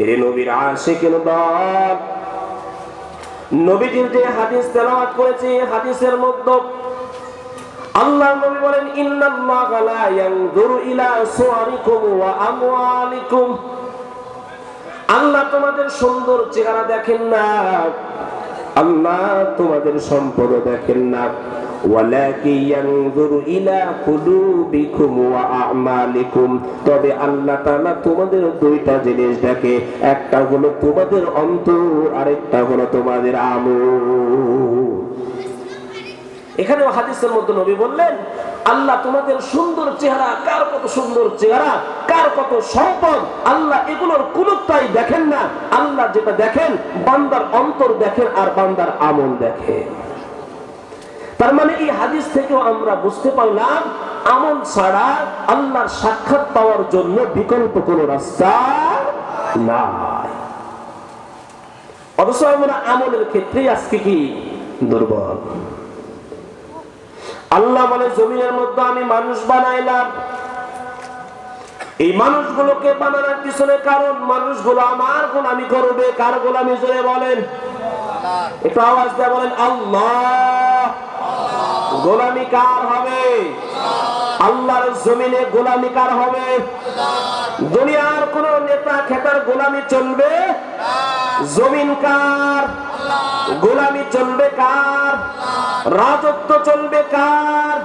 এরে নবীর দল নবীজির যে হাদিস তেলাওয়াত করেছে হাদিসের মধ্যে আল্লাহ নবী বলেন, ইন্নাল্লাহা লা ইয়ানজুরু ইলা সুওয়ারিকুম ওয়া আমওয়ালিকুম। আল্লাহ তোমাদের সুন্দর চেহারা দেখেন না, আল্লাহ তোমাদের সম্পদ দেখেন না। আমালিকুম। তবে আল্লাহ তাআলা তোমাদের দুইটা জিনিস দেখে, একটা হলো তোমাদের অন্তর, আরেকটা হলো তোমাদের আমল। এখানে হাদিসের মধ্যে নবী বললেন, আল্লাহ তোমাদের সুন্দর চেহারা, কার কত সুন্দর চেহারা, কার কত সম্পদ, আল্লাহ এগুলোর কোনটাই দেখেন না। আল্লাহ যেটা দেখেন, বান্দার অন্তর দেখেন আর বান্দার আমল দেখেন। তার মানে এই হাদিস থেকেও আমরা বুঝতে পারলাম, আমল ছাড়া আল্লাহর সাক্ষাৎ পাওয়ার জন্য বিকল্প কোন রাস্তা নাই। আমরা আমলের ক্ষেত্রে আজকে কি দুর্বল? আল্লাহ বলে, জমিনের মধ্যে আমি মানুষ বানাইলাম। এই মানুষগুলোকে বানানোর পিছনে কারণ, মানুষগুলো আমার গোলামি করবে। কার গোলামি জোরে বলেন? একটু আওয়াজ দিয়ে বলেন, আল্লাহ। গোলামি কার হবে? আল্লাহর জমিনে গোলামি কার হবে? দুনিয়ার কোন নেতা খেতার গোলামি চলবে? জমিন কার? গোলামি চলবে কার? রাজত্ব চলবে কার?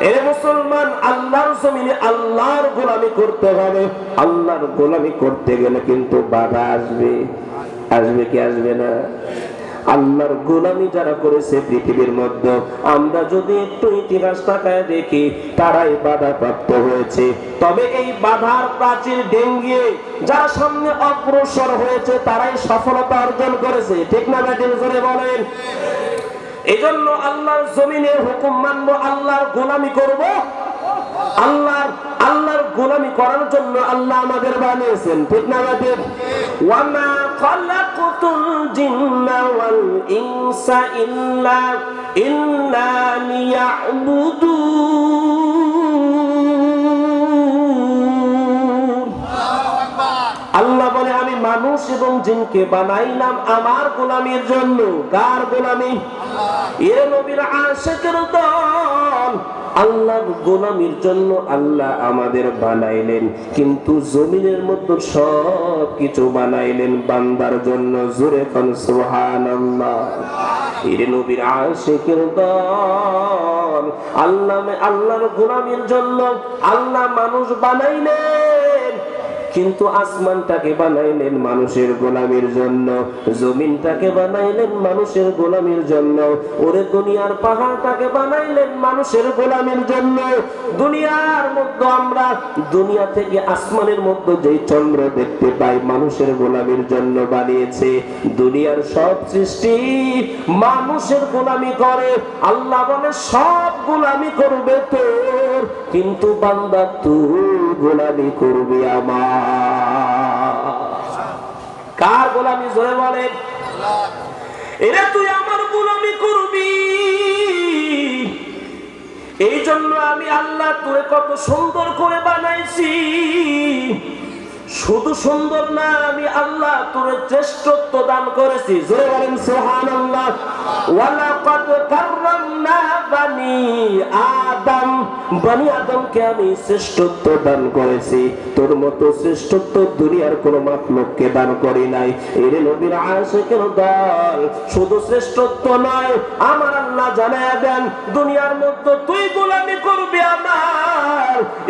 এ মুসলমান আল্লাহর জমিনে আল্লাহর গোলামি করতে হবে। আল্লাহর গোলামি করতে গেলে কিন্তু বাধা আসবে। আসবে কি আসবে না? আল্লাহর গোলামি যারা করেছে পৃথিবীর মধ্যে, আমরা যদি একটু ইতিহাস তাকায় দেখি, তারাই বাধা প্রাপ্ত হয়েছে। তবে এই বাধার প্রাচীর ডেঙ্গিয়ে যারা সামনে অগ্রসর হয়েছে, তারাই সফলতা অর্জন করেছে। ঠিক না ব্যাটিং করে বলেন? এই জন্য আল্লাহর জমিনে হুকুম মানবো, আল্লাহর গোলামি করব। আল্লাহর আল্লাহর গোলামি করার জন্য আল্লাহ আমাদের বানিয়েছেন। ঠিক না ব্যাটিং ওয়ামা খালাকুতুল ওয়াল ইনসা ইল্লা ইল্লা লিয়াবুদুন আল্লাহ বলে মানুষ এবং জিনকে বানাইলাম আমার গোলামির জন্য। কার গোলামি? এর নবীর আশেকের দল। আল্লাহ গোলামির জন্য আল্লাহ আমাদের বানাইলেন। কিন্তু জমিনের মধ্যে সব কিছু বানাইলেন বান্দার জন্য। জোরে খান সুহান এর নবীর আশেকের দল। আল্লাহ আল্লাহর গোলামির জন্য আল্লাহ মানুষ বানাইলেন। কিন্তু আসমানটাকে বানাইলেন মানুষের গোলামির জন্য, জমিনটাকে বানাইলেন মানুষের গোলামির জন্য, ওরে দুনিয়ার পাহাড়টাকে বানাইলেন মানুষের গোলামির জন্য। দুনিয়ার মধ্যে আমরা, দুনিয়া থেকে আসমানের মধ্যে যেই চন্দ্র দেখতে পাই মানুষের গোলামের জন্য বানিয়েছে। দুনিয়ার সব সৃষ্টি মানুষের গোলামি করে। আল্লাহ বলে, সব গোলামি করবে তোর, কিন্তু বান্দা তুই গোলামি করবি আমার। গোলামি? জোরে বলে এরা তুই আমার গোলামি করবি। এই জন্য আমি আল্লাহ তোরে কত সুন্দর করে বানাইছি। শুধু সুন্দর না, আমি আল্লাহ তোরে শ্রেষ্ঠত্ব দান করেছি। জোরে বলেন, সুবহানাল্লাহ। ওয়ালাকাদ কাররামনা বানি আদম। বানি আদমকে আমি শ্রেষ্ঠত্ব দান করেছি। তোর মতো শ্রেষ্ঠত্ব দুনিয়ার কোন মাখলুককে দান করি নাই। এর নবীর আশিকের দল, শুধু শ্রেষ্ঠত্ব নয়, আমার আল্লাহ জানায় দেন, দুনিয়ার মধ্যে তুই গোলামি করবি আমার।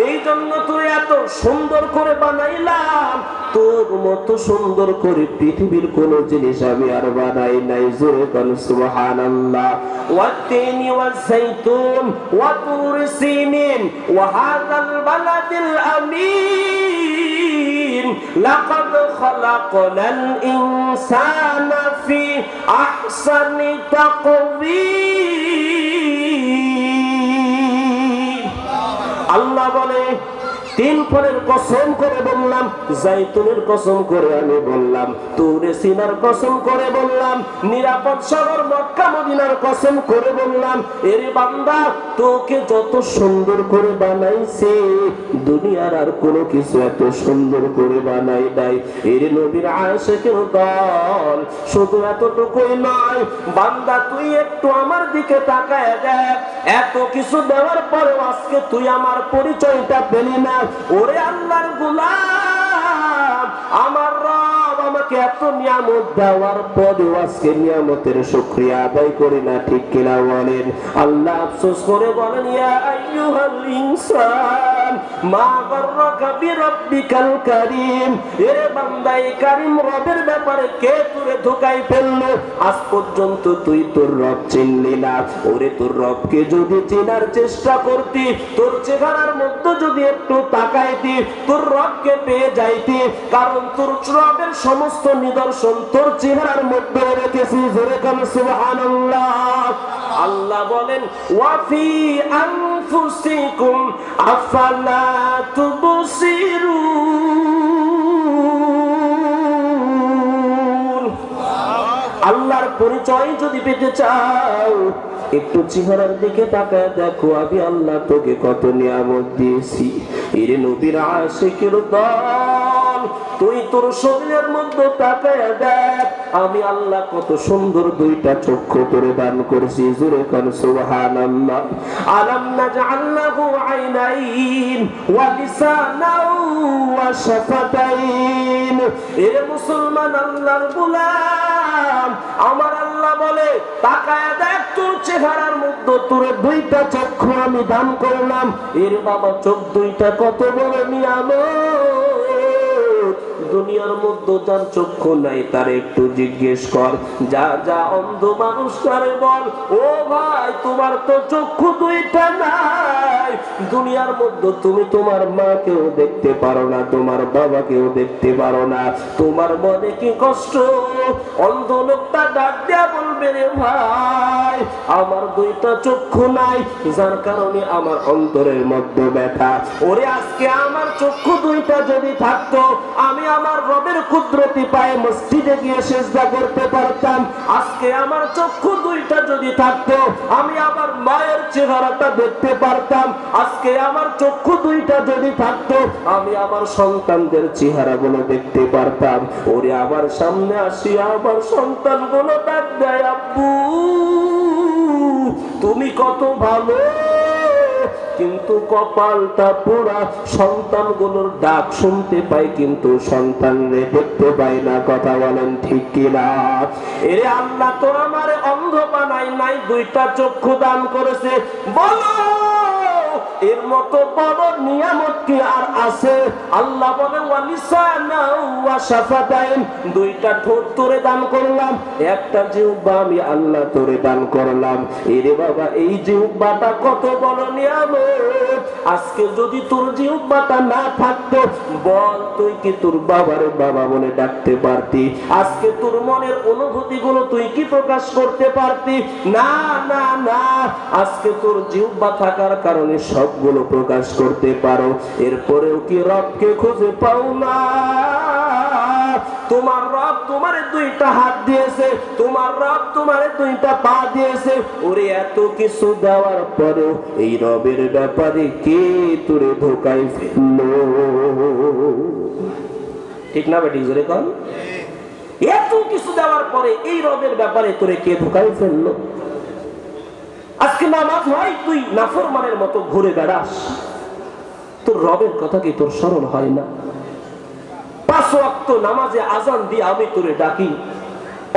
এই জন্য তুই এত সুন্দর করে বানাইলাম। তোর মতো সুন্দর করে পৃথিবীর কোন জিনিস আমি আর বানাই নাই, জোরে কোন সুবহানাল্লাহ। ওয়াতিনি ওয়াজাইতুন ওয়া তুর সিনিন ওয়া হাযাল বালাদিল আমিন। লাকাদ খালাকনাল ইনসানা ফি আল্লাহ বলে তিন ফলের কসম করে বললাম, জাইতুনের কসম করে আমি বললাম তুরে সিনার কসম করে বললাম, নিরাপদ শহর মক্কা মদিনার কসম করে বললাম, এর বান্দা, তোকে যত সুন্দর করে বানাইছে, দুনিয়ার আর কোনো কিছু এত সুন্দর করে বানাই নাই। এর নবীর আশেকের দল, শুধু এতটুকুই নয়, বান্দা, তুই একটু আমার দিকে তাকায় দেখ, এত কিছু দেওয়ার পরেও আজকে তুই আমার পরিচয়টা পেলি না। ওরে আল্লাহর গোলাম, আমার রব আমাকে এত নিয়ামত দেওয়ার পরেও আজকে নিয়ামতের শুকরিয়া আদায় করি না, ঠিক কিনা বলেন? আল্লাহ আফসোস করে বলেন আজ পর্যন্ত তুই তোর রব চিনলি না। ওরে তোর রবকে যদি চেনার চেষ্টা করতি, তোর চেহারার মধ্যে যদি একটু তাকাইতি, তোর রবকে পেয়ে যাইতি, কারণ তোর রবের সমস্ত নিদর্শন তোর চেহারার মধ্যে রেখেছি জোরে কাম সুবহানাল্লাহ। আল্লাহ বলেন ওয়াফি আনফুসিকুম আফালা তুবসিরুন। আল্লাহর পরিচয় যদি পেতে চাও একটু চেহারার দিকে তাকায়, দেখো আমি আল্লাহ তোকে কত নিয়ামত দিয়েছি। এর নবীর আশেকের দল, তুই তোর শরীরের মধ্যে তাকায় দেখ, আমি আল্লাহ কত সুন্দর দুইটা চক্ষু করে দান করেছি। জোরে কান, সুবহানাল্লাহ। আলাম নাজআল লাহু আইনাইন ওয়া লিসানাও ওয়া শাফাতাইন। এ মুসলমান আল্লাহর গোলাম, আমার আল্লাহ বলে, তাকায় দেখ তোর চেহারার মধ্যে, তোর দুইটা চক্ষু আমি দান করলাম। এর বাবা চোখ দুইটা কত বড় নিয়ামত। দুনিয়ার মধ্যে যার চক্ষু নাই, তার একটু জিজ্ঞেস কর। যা যা অন্ধ মানুষ তারে বল, ও ভাই, তোমার তো চক্ষু দুইটা নাই। দুনিয়ার মধ্যে তুমি তোমার মাকেও দেখতে পারো না, তোমার বাবাকেও দেখতে পারো না। তোমার মনে কি কষ্ট? অন্ধ লোকটা ডাক দেয়া বলবে, রে ভাই, আমার দুইটা চক্ষু নাই, যার কারণে আমার অন্তরের মধ্যে ব্যথা। ওরে, আজকে আমার চক্ষু দুইটা যদি থাকতো, আমি আমার রবের কুদরতি পায়ে মসজিদে গিয়ে সেজদা করতে পারতাম। আজকে আমার চক্ষু দুইটা যদি থাকতো, আমি আমার মায়ের চেহারাটা দেখতে পারতাম। আজকে আমার চক্ষু দুইটা যদি থাকতো, আমি আমার সন্তানদের চেহারাগুলো দেখতে পারতাম। ওরে আমার সামনে আসি আমার সন্তানগুলো ডাক দেয়, আব্বু, তুমি কত ভালো! কিন্তু কপালটা পোড়া সন্তানগুলোর ডাক শুনতে পায়, কিন্তু সন্তানরে দেখতে পায় না। কথা বলেন ঠিক কিনা? এরে আল্লাহ তো আমার অন্ধ বানাই নাই, দুইটা চক্ষু দান করেছে। বলো! এর মতো বড় নিয়ামত কি আর আছে? আল্লাহ বলে দুইটা ঠোঁট তোরে দান করলাম, একটা জিহ্বা আমি আল্লাহ তোরে দান করলাম। এরে বাবা, এই জিহ্বাটা কত বড় নিয়ামত। আজকে যদি তোর জিহ্বাটা না থাকতো, বল তুই কি তোর বাবার বাবা বলে ডাকতে পারতি? আজকে তোর মনের অনুভূতি গুলো তুই কি প্রকাশ করতে পারতি? না না না। আজকে তোর জিহ্বা থাকার কারণে সবগুলো প্রকাশ করতে পারো। এরপরেও কি রবকে খুঁজে পাও না? তোমার রব তোমার দুইটা হাত দিয়েছে তোমার রব তোমার দুইটা পা দিয়েছে। ওরে এত কিছু দেওয়ার পরেও এই রবের ব্যাপারে কে তোরে ধোকাই ফেলল? ঠিক না বেটি জোরে কন? এত কিছু দেওয়ার পরে এই রবের ব্যাপারে তোরে কে ধোকাই ফেলল? আজকে নামাজ হয়, তুই নাফরমানের মতো ঘুরে বেড়াস। তোর রবের কথা কি তোর স্মরণ হয় না? পাঁচ নামাজে আজান দিয়ে আমি তোরে ডাকি,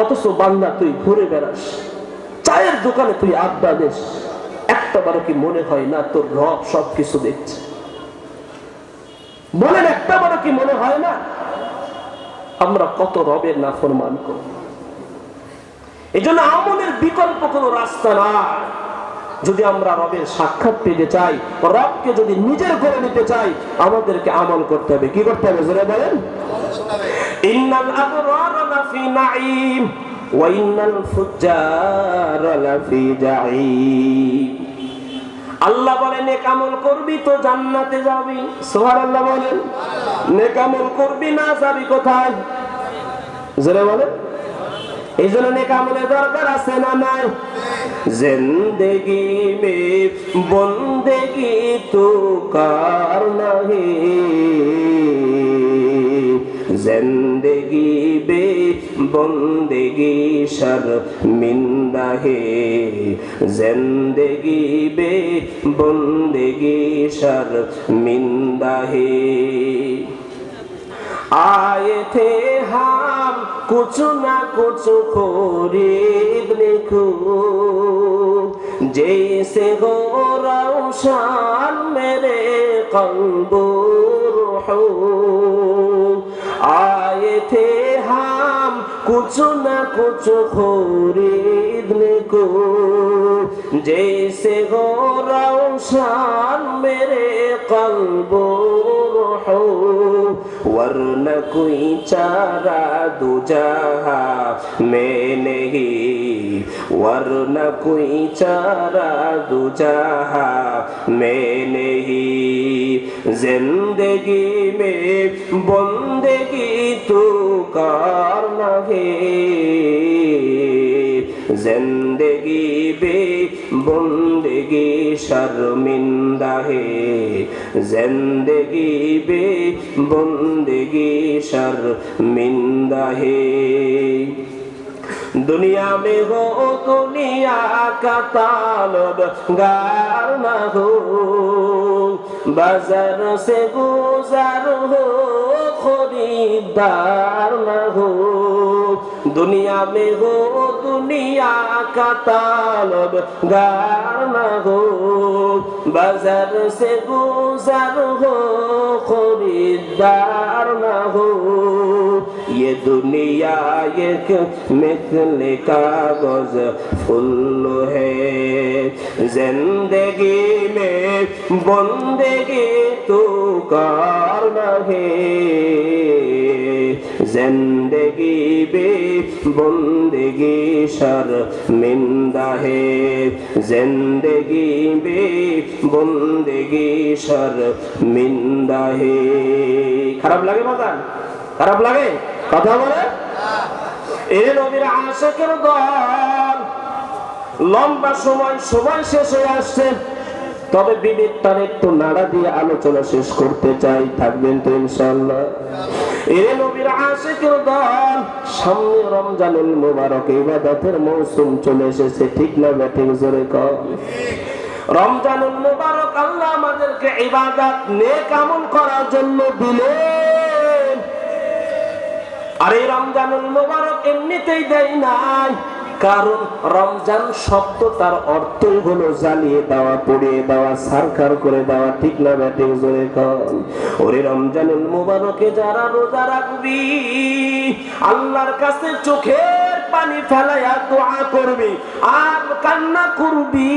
অথচ বান্দা তুই ঘুরে বেড়াস। চায়ের দোকানে তুই আড্ডা একটা বারো কি মনে হয় না তোর রব সব কিছু দেখছে? বলেন একটা বারো কি মনে হয় না? আমরা কত রবের নাফরমান করি। এই জন্য আমলের বিকল্প কোনো রাস্তা নাই। যদি আমরা রবের সাক্ষাৎ পেতে চাই, রবকে যদি নিজের করে নিতে চাই, আমাদেরকে আমল করতে হবে। কি করতে হবে? জোরে বলেন। ওয়া ইন্নাল ফুজ্জার লাফি জাঈম। আল্লাহ বলে নেকামল করবি তো জান্নাতে যাবি। সোহার আল্লাহ বলেন নেকামল করবি না যাবি কোথায়? জোরে বলে এই জন্য নেকামলে দরকার আছে না নাই? জিন্দগি মে বন্দেগি তো কার নাহি? জিন্দগি বে বন্দেগি শর্মিন্দা হে? জিন্দগি বে বন্দেগি শর্মিন্দা হে? आए थे हम कुछ ना कुछ खरीदने को जैसे हो रोशन मेरे कल्बो हो आए थे हम कुछ न कुछ खरीदने को जैसे हो रोशन मेरे कल्बो हो वरना कोई चारा दूजहा में नहीं वरना कोई चारा दूजहा में नहीं जिंदगी में बंदगी तो करना है जिंदगी बे বন্দেগি শর্মিন্দা হে জিন্দগি বে বন্দেগি শর্মিন্দা হে दुनिया में हो दुनिया का तालब गार न हो बाजार से गुजार हो खरीदार न हो दुनिया में हो दुनिया का तालब गार न हो बाजार से गुजार हो खरीदार न हो ये दुनिया एक मिथल कागज फुल है जिंदगी में बंदगी तो करना है जिंदगी बे बंदगी शर्मिंदा है जिंदगी बे बंदगी शर्मिंदा है খারাপ লাগে বাজান খারাপ লাগে কথা বলে? এ নবীর আশেকের দল। লম্বা সময় সময় শেষ হয়ে আসছে। তবে বিবেকটার একটু নাড়া দিয়ে আলোচনা শেষ করতে চাই, থাকবেন তো ইনশাল্লাহ এ নবীর আশেকের দল, সামনে রমজানুল মুবারক, ইবাদতের মৌসুম চলে এসেছে, ঠিক না ব্যাটিং জোরে কম রমজানুল মুবারক আল্লাহ আমাদেরকে ইবাদত, নেক আমল করার জন্য দিলেন। আর এই রমজানুল মোবারক এমনিতেই দেয় নাই। কারণ রমজান শব্দ তার অর্থই হলো জ্বালিয়ে দেওয়া, পুড়িয়ে দেওয়া সারকার করে দেওয়া, ঠিক না ব্যাটিং জোরে কম ওরে রমজানুল মোবারকে যারা রোজা রাখবি, আল্লাহর কাছে চোখের পানি ফেলাইয়া দোয়া করবি। আর কান্না করবি।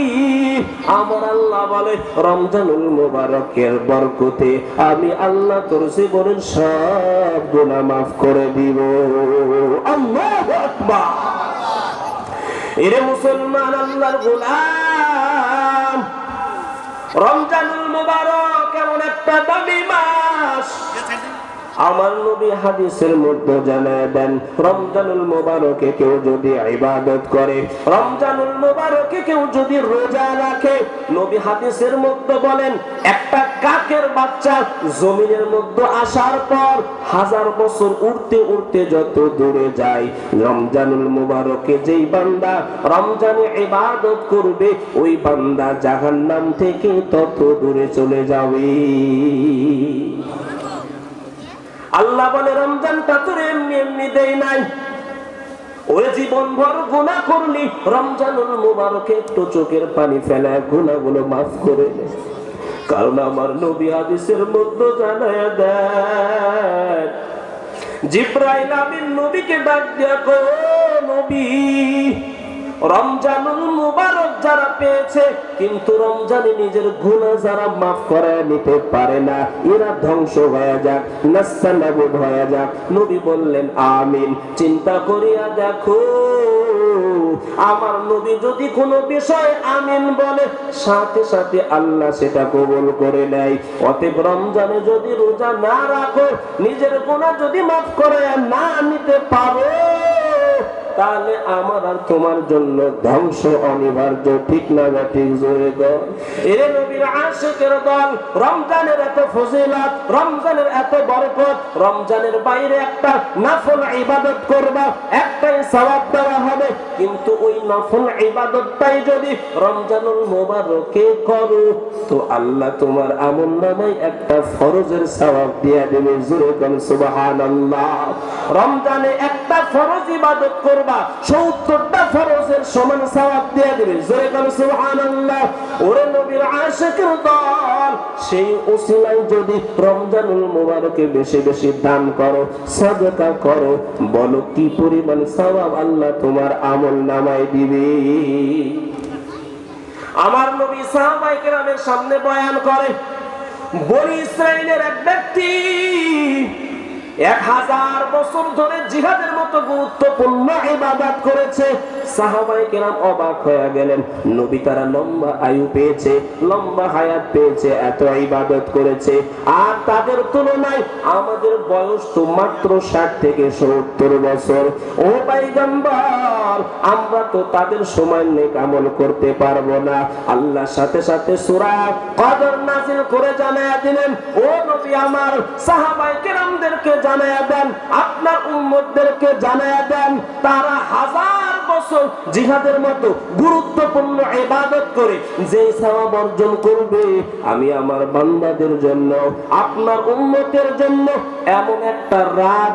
আমার আল্লাহ বলে, রমজানুল মুবারকের বরকতে আমি আল্লাহ তোর জীবনের সব গুনাহ মাফ করে দিব। আল্লাহু এরে মুসলমান, আল্লাহর গোলাম। রমজানুল মুবারক আমার নবী হাদিসের মধ্যে জানায় দেন, রমজানুল মোবারকে কেউ যদি ইবাদত করে, রমজানুল মোবারকে কেউ যদি রোজা রাখে, নবী হাদিসের মধ্যে বলেন, একটা কাকের বাচ্চা জমিনের মধ্যে আসার পর হাজার বছর উড়তে উড়তে যত দূরে যায়, রমজানুল মোবারকে যেই বান্দা রমজানে ইবাদত করবে, ওই বান্দা জাহান্নাম থেকে তত দূরে চলে যাবে। আল্লাহ বলে, রমজানটা তোর এমনি এমনি দেয় নাই। ওরে জীবন ভর গুণা করলি, রমজানুল মুবারকে একটু চোখের পানি ফেলা গুণাগুলো মাফ করে কারণ আমার নবী হাদিসের মধ্যে জানায় দেন, জিব্রাইল আমিন নবীকে ডাক দিয়া কো নবী রমজানুল মুবারক যারা পেয়েছে, কিন্তু রমজানে নিজের যারা নিতে পারে না, এরা ধ্বংস হয়ে যাক হয়ে যাক। নবী বললেন, আমিন। চিন্তা করিয়া দেখো, আমার নবী যদি কোনো বিষয় আমিন বলে, সাথে সাথে আল্লাহ সেটা কবুল করে নেয়। অতএব রমজানে যদি রোজা না রাখো, নিজের গুনাহ যদি মাফ করে না নিতে পারো তাহলে আমার আর তোমার জন্য ধ্বংস অনিবার্য। ঠিক না বা ঠিক জোরে রমজানের এত ফজিলত, রমজানের এত বরকত, রমজানের বাইরে একটা নাফল ইবাদত করবা, একটাই সওয়াব দেওয়া হবে। কিন্তু ওই নফল ইবাদতটাই যদি রমজানুল মোবারকে করো, তো আল্লাহ তোমার আমল নামায় একটা ফরজের সওয়াব দিয়ে দেবে। জোরে কোন সুবহানাল্লাহ। রমজানে একটা ফরজ ইবাদত করবা, সত্তরটা ফরজের সমান সওয়াব দিয়ে দেবে। জোরে কোন সুবহানাল্লাহ। ওরে নবীর আশিকের দল, সেই উসিলায় যদি রমজানুল মোবারকে বেশি বেশি দান করো, সাদকা করো, বলো কি পরিমাণ সওয়াব আল্লাহ তোমার আমল নামায় দিবে। আমার নবী সাহাবাই কেরামের সামনে বয়ান করে, বনি ইসরায়েলের এক ব্যক্তি এক হাজার বছর ধরে জিহাদের মতো গুরুত্বপূর্ণ ইবাদত করেছে। সাহাবাই কেরাম অবাক হয়ে গেলেন। নবী তারা লম্বা আয়ু পেয়েছে, লম্বা হায়াত পেয়েছে, এত ইবাদত করেছে। আর তাদের তুলনায় আমাদের বয়স তো মাত্র ষাট থেকে সত্তর বছর। ও পাইগম্বর আমরা তো তাদের সময় নেক আমল করতে পারব না। আল্লাহ সাথে সাথে সূরা কদর নাজিল করে জানায়া দিলেন, ও নবী আমার, সাহাবায়ে কেরামদেরকে জানায়া দেন, আপনার উম্মতদেরকে জানায়া দেন, তারা হাজার বছর জিহাদের মতো গুরুত্বপূর্ণ ইবাদত করে যে সওয়াব অর্জন করবে, আমি আমার বান্দাদের জন্য, আপনার উম্মতের জন্য এমন একটা রাত